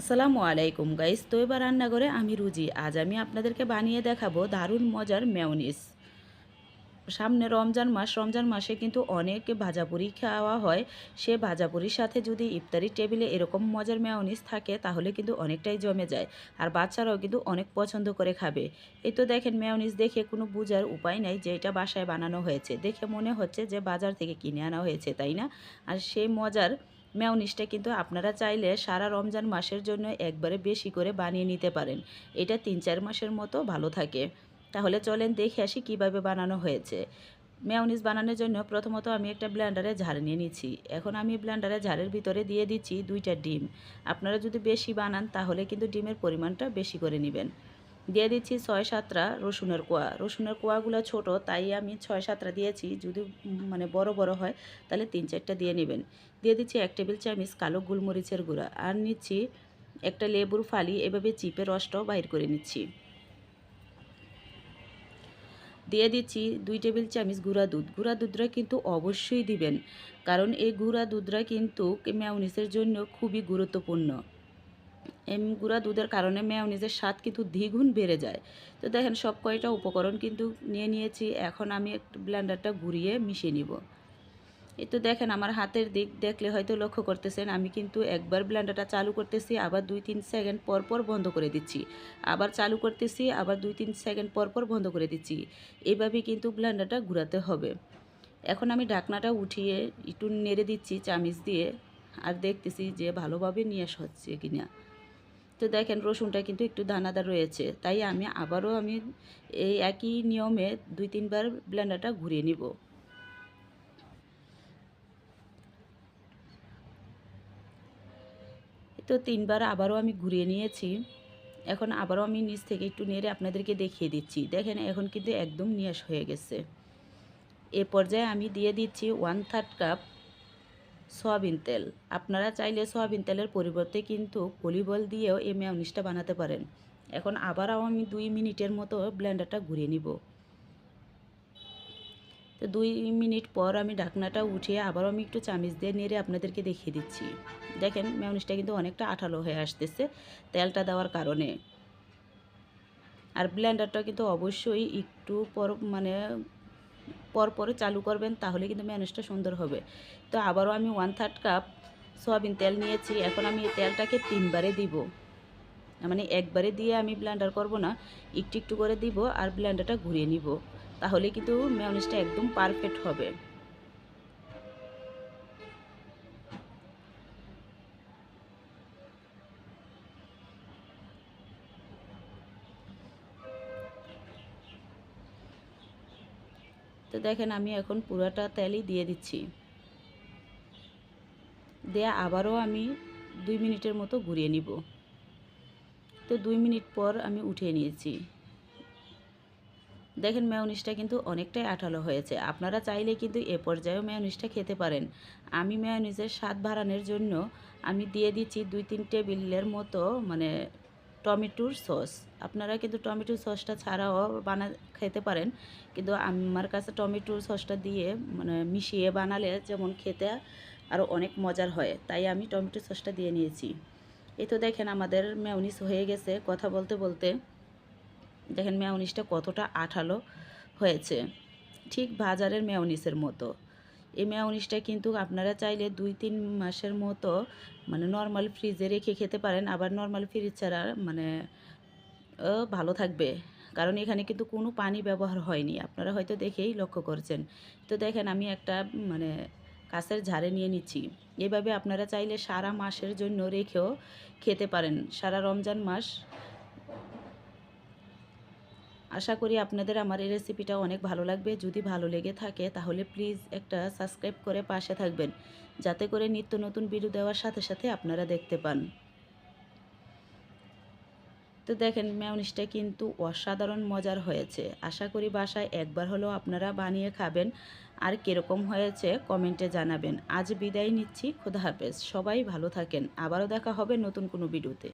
আসসালামু আলাইকুম গাইস, তো এবার রান্নাঘরে আমি রুজি। আজ আমি আপনাদেরকে বানিয়ে দেখাবো দারুণ মজার মেয়নিস সামনে রমজান মাস, রমজান মাসে কিন্তু অনেক ভাজাপুরি খাওয়া হয়। সে ভাজাপুরির সাথে যদি ইফতারি টেবিলে এরকম মজার মেয়নিস থাকে, তাহলে কিন্তু অনেকটাই জমে যায়। আর বাচ্চারাও কিন্তু অনেক পছন্দ করে খাবে। এই তো দেখেন মেয়নিস দেখে কোনো বোঝার উপায় নাই যে এটা বাসায় বানানো হয়েছে। দেখে মনে হচ্ছে যে বাজার থেকে কিনে আনা হয়েছে, তাই না? আর সেই মজার মেয়নিসটা কিন্তু আপনারা চাইলে সারা রমজান মাসের জন্য একবারে বেশি করে বানিয়ে নিতে পারেন। এটা তিন চার মাসের মতো ভালো থাকে। তাহলে চলেন দেখে আসি কীভাবে বানানো হয়েছে। মেয়নিস বানানোর জন্য প্রথমত আমি একটা ব্লেন্ডারে ঝাড় নিয়ে নিচ্ছি। এখন আমি ব্লেন্ডারে ঝাড়ের ভিতরে দিয়ে দিচ্ছি দুইটা ডিম। আপনারা যদি বেশি বানান তাহলে কিন্তু ডিমের পরিমাণটা বেশি করে নেবেন। দিয়ে দিচ্ছি ছয় সাতটা রসুনের কোয়া। রসুনের কোয়াগুলো ছোট, তাই আমি ছয় সাতটা দিয়েছি। যদি মানে বড় বড় হয়, তাহলে তিন চারটা দিয়ে নেবেন। দিয়ে দিচ্ছি এক টেবিল চামচ কালো গোলমরিচের গুঁড়া। আর নিচ্ছি একটা লেবুর ফালি, এভাবে চিপে রসটাও বাইর করে নিচ্ছি। দিয়ে দিচ্ছি দুই টেবিল চামচ গুঁড়া দুধ। গুঁড়া দুধটা কিন্তু অবশ্যই দিবেন, কারণ এই গুঁড়া দুধটা কিন্তু মেয়নিসের জন্য খুবই গুরুত্বপূর্ণ। গুঁড়া দুধের কারণে মেয়নিজের স্বাদ কিন্তু দ্বিগুণ বেড়ে যায়। তো দেখেন, সব কয়টা উপকরণ কিন্তু নিয়ে নিয়েছি। এখন আমি একটু ব্লেন্ডারটা ঘুরিয়ে মিশিয়ে নিব। এই তো দেখেন, আমার হাতের দিক দেখলে হয়তো লক্ষ্য করতেছেন, আমি কিন্তু একবার ব্লেন্ডারটা চালু করতেছি, আবার দুই তিন সেকেন্ড পর পর বন্ধ করে দিচ্ছি। আবার চালু করতেছি, আবার দুই তিন সেকেন্ড পর পর বন্ধ করে দিচ্ছি। এইভাবে কিন্তু ব্লেন্ডারটা ঘুরাতে হবে। এখন আমি ঢাকনাটা উঠিয়ে একটু নেড়ে দিচ্ছি চামিচ দিয়ে, আর দেখতেছি যে ভালোভাবে নিয়ে আসা হচ্ছে কিনা। তো দেখেন রসুনটা কিন্তু একটু দানাদার রয়েছে। তাই আমি আবারও আমি এই একই নিয়মে দুই তিনবার ব্লেন্ডারটা ঘুরিয়ে নিব। তো তিনবার আবারও আমি ঘুরিয়ে নিয়েছি। এখন আবারও আমি নিচ থেকে একটু নেড়ে আপনাদেরকে দেখিয়ে দিচ্ছি। দেখেন এখন কিন্তু একদম নিয়াস হয়ে গেছে। এ পর্যায়ে আমি দিয়ে দিচ্ছি ওয়ান থার্ড কাপ সয়াবিন তেল। আপনারা চাইলে সয়াবিন তেলের পরিবর্তে কিন্তু পলিবল দিয়েও এই মেয়নিসটা বানাতে পারেন। এখন আবারও আমি দুই মিনিটের মতো ব্লেন্ডারটা ঘুরিয়ে নিব। তো দুই মিনিট পর আমি ঢাকনাটা উঠিয়ে আবারও আমি একটু চামিচ দিয়ে নেড়ে আপনাদেরকে দেখিয়ে দিচ্ছি। দেখেন মেয়নিসটা কিন্তু অনেকটা আঠালো হয়ে আসতেছে তেলটা দেওয়ার কারণে। আর ব্লেন্ডারটা কিন্তু অবশ্যই একটু পর মানে পর পরে চালু করবেন, তাহলে কিন্তু ম্যানেজটা সুন্দর হবে। তো আবারও আমি ওয়ান থার্ড কাপ সয়াবিন তেল নিয়েছি, এখন আমি এই তেলটাকে তিনবারে দিব। মানে একবারে দিয়ে আমি ব্লেন্ডার করব না, একটু একটু করে দিব আর ব্লেন্ডারটা ঘুরিয়ে নিব। তাহলে কিন্তু ম্যানেজটা একদম পারফেক্ট হবে। তো দেখেন আমি এখন পুরোটা তেলই দিয়ে দিচ্ছি। দেয়া আবারও আমি দুই মিনিটের মতো ঘুরিয়ে নিব। তো দুই মিনিট পর আমি উঠিয়ে নিয়েছি। দেখেন মেয়নিসটা কিন্তু অনেকটাই আঠালো হয়েছে। আপনারা চাইলে কিন্তু এ পর্যায়েও মেয়নিসটা খেতে পারেন। আমি মেয়নিসের স্বাদ বাড়ানোর জন্য আমি দিয়ে দিচ্ছি দুই তিন টেবিলের মতো মানে টমেটোর সস। আপনারা কিন্তু টমেটোর সসটা ছাড়াও বানা, খেতে পারেন। কিন্তু আমার কাছে টমেটোর সসটা দিয়ে মানে মিশিয়ে বানালে যেমন খেতে আরও অনেক মজার হয়, তাই আমি টমেটো সসটা দিয়ে নিয়েছি। এই তো দেখেন আমাদের মেয়নিস হয়ে গেছে। কথা বলতে বলতে দেখেন মেয়নিসটা কতটা আঠালো হয়েছে। ঠিক বাজারের মেয়নিসের মতো। এই মেয়নিসটা কিন্তু আপনারা চাইলে দুই, তিন মাসের মতো মানে নর্মাল ফ্রিজে রেখে খেতে পারেন। আবার নর্মাল ফ্রিজ ছাড়া মানে ভালো থাকবে। কারণ এখানে কিন্তু কোনো পানি ব্যবহার হয়নি। আপনারা হয়তো দেখেই লক্ষ্য করছেন। তো দেখেন, আমি একটা মানে কাছের ঝাড়ে নিয়ে নিচ্ছি। এভাবে আপনারা চাইলে সারা মাসের জন্য রেখেও খেতে পারেন। সারা রমজান মাস আশা করি আপনাদের আমার এই রেসিপিটা অনেক ভালো লাগবে। যদি ভালো লেগে থাকে, তাহলে প্লিজ একটা সাবস্ক্রাইব করে পাশে থাকবেন। যাতে করে নিত্য নতুন ভিডিও দেওয়ার সাথে সাথে আপনারা দেখতে পান। তো দেখেন মেয়নিসটা কিন্তু অসাধারণ মজার হয়েছে। আশা করি বাসায় একবার হলেও আপনারা বানিয়ে খাবেন। আর কীরকম হয়েছে কমেন্টে জানাবেন। আজ বিদায় নিচ্ছি, খোদা হাফেজ। সবাই ভালো থাকেন। আবারও দেখা হবে নতুন কোনো ভিডিওতে